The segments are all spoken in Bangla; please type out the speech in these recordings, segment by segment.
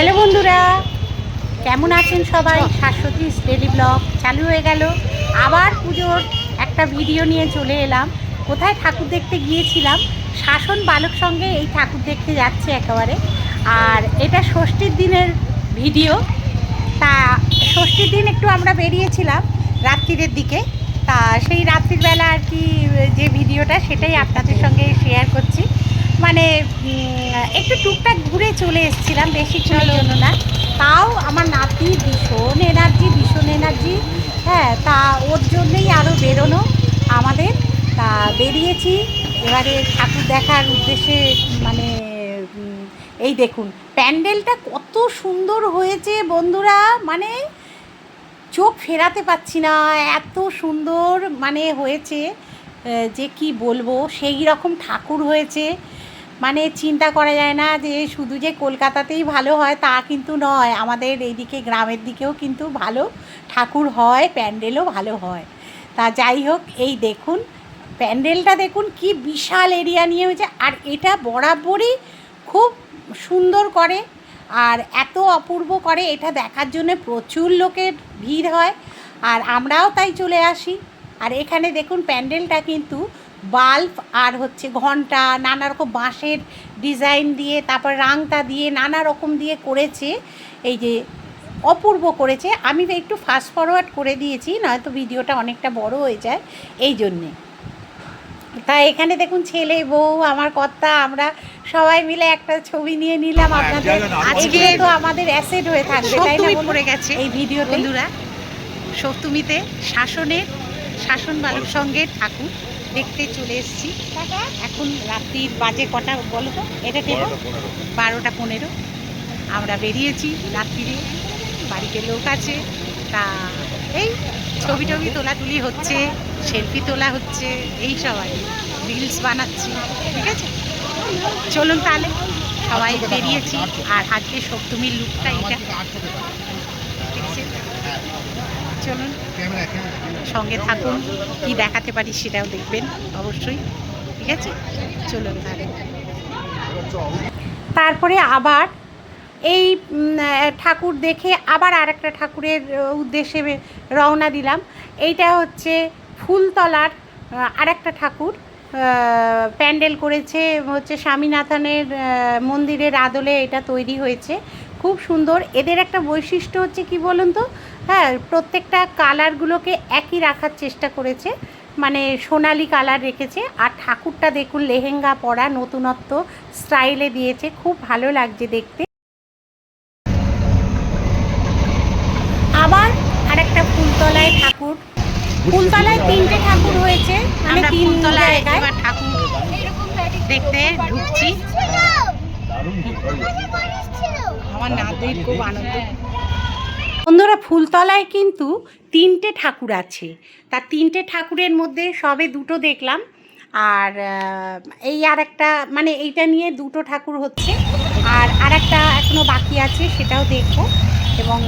হ্যালো বন্ধুরা, কেমন আছেন সবাই? শাশ্বতী ডেলি ব্লগ চালু হয়ে গেল। আবার পুজোর একটা ভিডিও নিয়ে চলে এলাম। কোথায় ঠাকুর দেখতে গিয়েছিলাম? শাসন বালক সঙ্গে এই ঠাকুর দেখতে যাচ্ছে একেবারে। আর এটা ষষ্ঠীর দিনের ভিডিও। তা ষষ্ঠীর দিন একটু আমরা বেরিয়েছিলাম রাত্রিরের দিকে। তা সেই রাত্রির বেলা আর কি যে ভিডিওটা, সেটাই আপনাদের সঙ্গে শেয়ার করছি। মানে একটু টুকটাক ঘুরে চলে এসেছিলাম বেশিক্ষণের জন্য না। তাও আমার নাতি ভীষণ এনার্জি ভীষণ এনার্জি হ্যাঁ তা ওর জন্যই আরও বেরোনো আমাদের। তা বেরিয়েছি এবারে ঠাকুর দেখার উদ্দেশ্যে মানে এই দেখুন প্যান্ডেলটা কত সুন্দর হয়েছে বন্ধুরা। মানে চোখ ফেরাতে পাচ্ছি না এত সুন্দর মানে হয়েছে যে কি বলব সেই রকম ঠাকুর হয়েছে। মানে চিন্তা করা যায় না যে শুধু যে কলকাতাতেই ভালো হয় তা কিন্তু নয়। আমাদের এইদিকে গ্রামের দিকেও কিন্তু ভালো ঠাকুর হয়, প্যান্ডেলও ভালো হয়। তা যাই হোক, এই দেখুন, প্যান্ডেলটা দেখুন, কি বিশাল এরিয়া নিয়ে হয়েছে। আর এটা বরাবরই খুব সুন্দর করে আর এত অপূর্ব করে, এটা দেখার জন্য প্রচুর লোকের ভিড় হয়। আর আমরাও তাই চলে আসি। আর এখানে দেখুন, প্যান্ডেলটা কিন্তু বাল্ব আর হচ্ছে ঘণ্টা নানা রকম বাঁশের ডিজাইন দিয়ে তারপর রাংটা দিয়ে নানা রকম দিয়ে করেছে। এই যে অপূর্ব করেছে। আমি একটু ফাস্ট ফরওয়ার্ড করে দিয়েছি নয়তো ভিডিওটা অনেকটা বড় হয়ে যায় এই জন্যে। তা এখানে দেখুন ছেলে বউ আমার কর্তা আমরা সবাই মিলে একটা ছবি নিয়ে নিলাম আপনাদের। আজকে তো আমাদের অ্যাসেট হয়ে থাকবে তাই না পড়ে গেছে এই ভিডিও বন্ধুরা। সপ্তমীতে শাসনের শাসন বালক সঙ্গে ঠাকুর দেখতে চলে এসেছি। এখন রাত্রির বাজে কটা বলো তো? এটা টেবো বারোটা পনেরো। আমরা বেরিয়েছি রাত্রিরে। বাড়িতে লোক আছে। তা এই ছবি টবি তোলাতুলি হচ্ছে সেলফি তোলা হচ্ছে এই সবাই রিলস বানাচ্ছি ঠিক আছে? চলুন তাহলে সবাই বেরিয়েছি। আর আজকে সপ্তমীর লুকটা এটা। দেখছেন? চলুন সঙ্গে থাকুন কি দেখাতে পারি সেটাও দেখবেন অবশ্যই ঠিক আছে? চলুন তাহলে। তারপরে আবার এই ঠাকুর দেখে আবার আরেকটা ঠাকুরের উদ্দেশ্যে রওনা দিলাম। এইটা হচ্ছে ফুলতলার আহ, আরেকটা ঠাকুর প্যান্ডেল করেছে হচ্ছে স্বামীনাথনের মন্দিরের আদলে এটা তৈরি হয়েছে। খুব সুন্দর। এদের একটা বৈশিষ্ট্য হচ্ছে কি বলুন তো? হ্যাঁ প্রত্যেকটা কালারগুলোকে একই রাখার চেষ্টা করেছে। মানে সোনালি কালার রেখেছে। আর ঠাকুরটা দেখুন লেহেঙ্গা পরা নতুনত্ব স্টাইলে দিয়েছে। খুব ভালো লাগছে দেখতে। আবার আরেকটা ফুলতলায় ঠাকুর। ফুলতলায় তিনটে ঠাকুর হয়েছে মানে আমরা তিন ফুলতলায় জায়গায়। এবার ঠাকুর দেখতে ঢুকছি। আমার নাতির খুব আনন্দ। বন্ধুরা ফুলতলায় কিন্তু তিনটে ঠাকুর আছে। তা তিনটে ঠাকুরের মধ্যে সবে দুটো দেখলাম। আর এই আর একটা মানে এইটা নিয়ে দুটো ঠাকুর হচ্ছে। আর আর একটা এখনও বাকি আছে সেটাও দেখব। এবং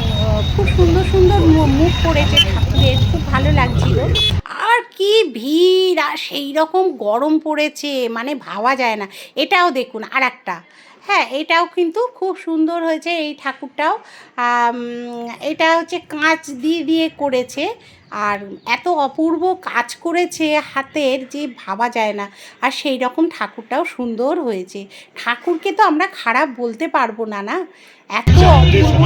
খুব সুন্দর সুন্দর মু- মুখ করেছে ঠাকুরের খুব ভালো লাগছিল। আর কি ভিড়! আর সেই রকম গরম পড়েছে মানে ভাবা যায় না। এটাও দেখুন আর একটা হ্যাঁ এটাও কিন্তু খুব সুন্দর হয়েছে এই ঠাকুরটাও। এটা হচ্ছে কাঁচ দিয়ে দিয়ে করেছে। আর এত অপূর্ব কাজ করেছে হাতের যে ভাবা যায় না। আর সেই রকম ঠাকুরটাও সুন্দর হয়েছে। ঠাকুরকে তো আমরা খারাপ বলতে পারব না না? এত অপূর্ব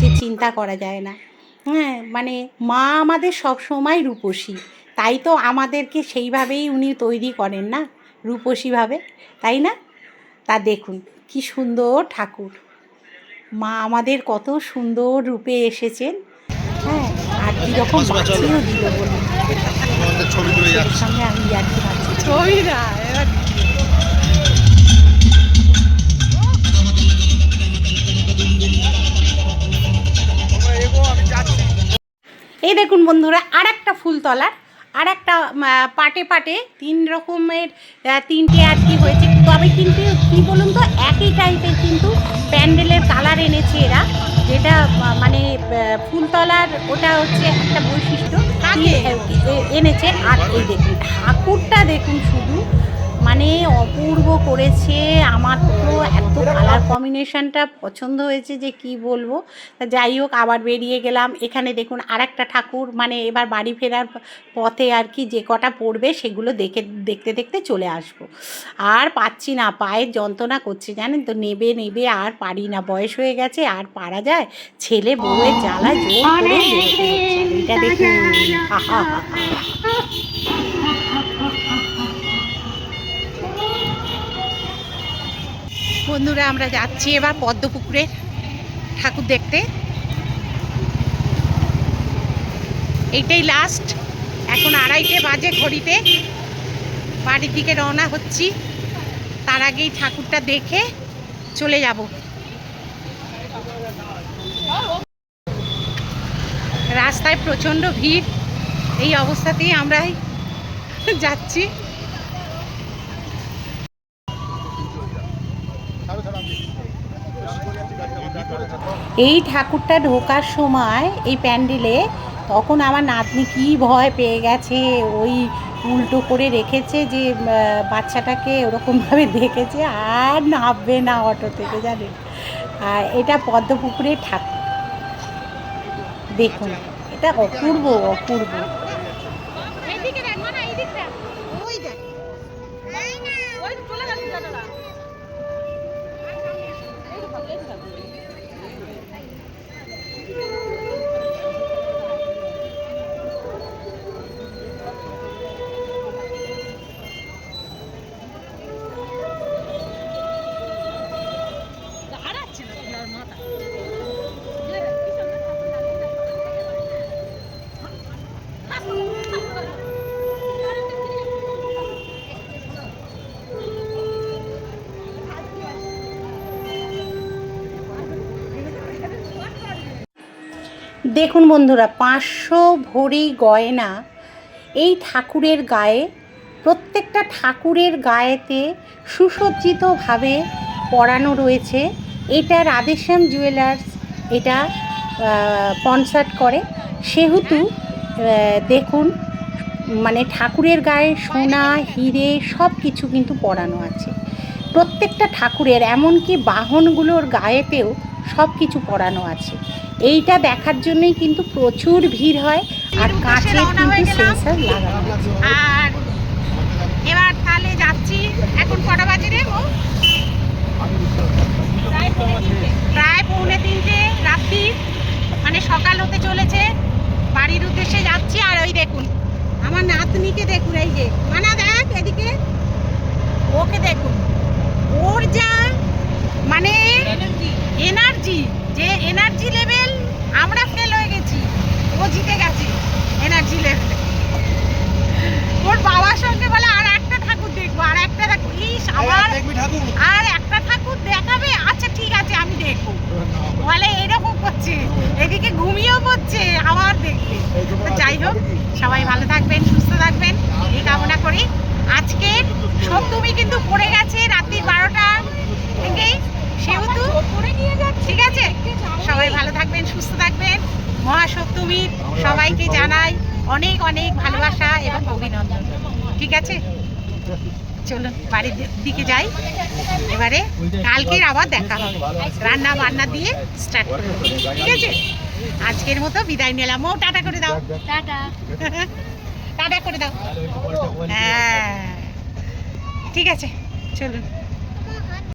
যে চিন্তা করা যায় না। হ্যাঁ মানে মা আমাদের সব সময় রূপসী। তাই তো আমাদেরকে সেইভাবেই উনি তৈরি করেন না? রূপসীভাবে তাই না? তা দেখুন কি সুন্দর ঠাকুর। মা আমাদের কত সুন্দর রূপে এসেছেন। হ্যাঁ আর কীরকম বাঁচিয়েও দিল তুলে এর সঙ্গে আমি ছবি না এই দেখুন বন্ধুরা আর একটা ফুলতলার আর একটা পাটে পাটে তিন রকমের তিনটে আর কি হয়েছে। তবে কিন্তু কী বলুন তো একই টাইপের কিন্তু প্যান্ডেলের কালার এনেছে এরা যেটা মানে ফুলতলার ওটা হচ্ছে একটা বৈশিষ্ট্য। এনেছে। আর এই দেখুন ঠাকুরটা দেখুন শুধু। মানে অপূর্ব করেছে। আমার তো এত কালার কম্বিনেশনটা পছন্দ হয়েছে যে কি বলব। তা যাই হোক আবার বেরিয়ে গেলাম। এখানে দেখুন আর একটা ঠাকুর মানে এবার বাড়ি ফেরার পথে আর কি যে কটা পড়বে সেগুলো দেখে দেখতে দেখতে চলে আসব। আর পাচ্ছি না পায়ের যন্ত্রণা করছে জানেন তো? নেবে নেবে আর পারি না। বয়স হয়ে গেছে আর পারা যায়? ছেলে বউয়ের জ্বালা জোর করে। এটা দেখুন। বন্ধুরা, আমরা যাচ্ছি এবার পদ্মপুকুরের ঠাকুর দেখতে। এইটাই লাস্ট এখন আড়াইটে বাজে ঘড়িতে। বাড়ির দিকে রওনা হচ্ছি। তার আগেই ঠাকুরটা দেখে চলে যাব। রাস্তায় প্রচণ্ড ভিড়। এই অবস্থাতেই আমরাই যাচ্ছি। এই ঠাকুরটা ঢোকার সময় এই প্যান্ডেলে তখন আমার নাতনি কি ভয় পেয়ে গেছে, ওই উল্টো করে রেখেছে যে বাচ্চাটাকে ওরকমভাবে দেখেছে, আর নামবে না অটো থেকে জানেন আর এটা পদ্মপুকুরের ঠাকুর। দেখুন, এটা অপূর্ব অপূর্ব। দেখুন বন্ধুরা, পাঁচশো ভরি গয়না এই ঠাকুরের গায়ে, প্রত্যেকটা ঠাকুরের গায়েতে সুসজ্জিতভাবে পরানো রয়েছে। এটা রাধেশ্যাম জুয়েলার্স এটা কনসার্ট করে। সেহেতু দেখুন মানে ঠাকুরের গায়ে সোনা, হিরে সব কিছু কিন্তু পরানো আছে। প্রত্যেকটা ঠাকুরের, এমনকি বাহনগুলোর গায়েতেও সব কিছু পরানো আছে। এইটা দেখার জন্যই কিন্তু প্রচুর ভিড় হয় আর কাঁচের কিন্তু সেন্সার লাগানো আর এবার তাহলে যাচ্ছি। এখন কটা বাজে রে ও? প্রায় পৌনে তিনটে। রাত্রি মানে সকাল হতে চলেছে। বাড়ির উদ্দেশ্যে যাচ্ছি আর ওই দেখুন আমার নাতনিকে দেখুন এই যে মানা দেখ এদিকে ওকে দেখুন ওর যা মানে এনার্জি যে এনার্জি লেভেল আমরা ফেল হয়ে গেছি ও জিতে গেছে এনার্জি লেভেলে ওর বাবার সঙ্গে বলে আর একটা ঠাকুর দেখব আর একটা ঠাকুর ইস আবার দেখবি ঠাকুর আর একটা ঠাকুর দেখাবে আচ্ছা ঠিক আছে আমি দেখব বলে এরকম করছে এদিকে ঘুমিয়েও পড়ছে আবার দেখবে তো যাই হোক সবাই ভালো থাকবেন সুস্থ থাকবেন এই কামনা করি আজকের সপ্তমী কিন্তু পড়ে গেছে রাত্রি বারোটা থেকেই। সেহেতু ঠিক আছে। সবাই ভালো থাকবেন সুস্থ থাকবেন। মহাসপ্তমীর সবাইকে জানাই অনেক অনেক ভালোবাসা এবং অভিনন্দন। ঠিক আছে? চলুন বাড়ির দিকে যাই। এবারে কালকের আবার দেখা হবে। রান্না বান্না দিয়ে স্টার্ট করব। ঠিক আছে? আজকের মতো বিদায় নিলাম। ও টাটা করে দাও। টাটা। টাটা করে দাও। হ্যাঁ। ঠিক আছে চলুন।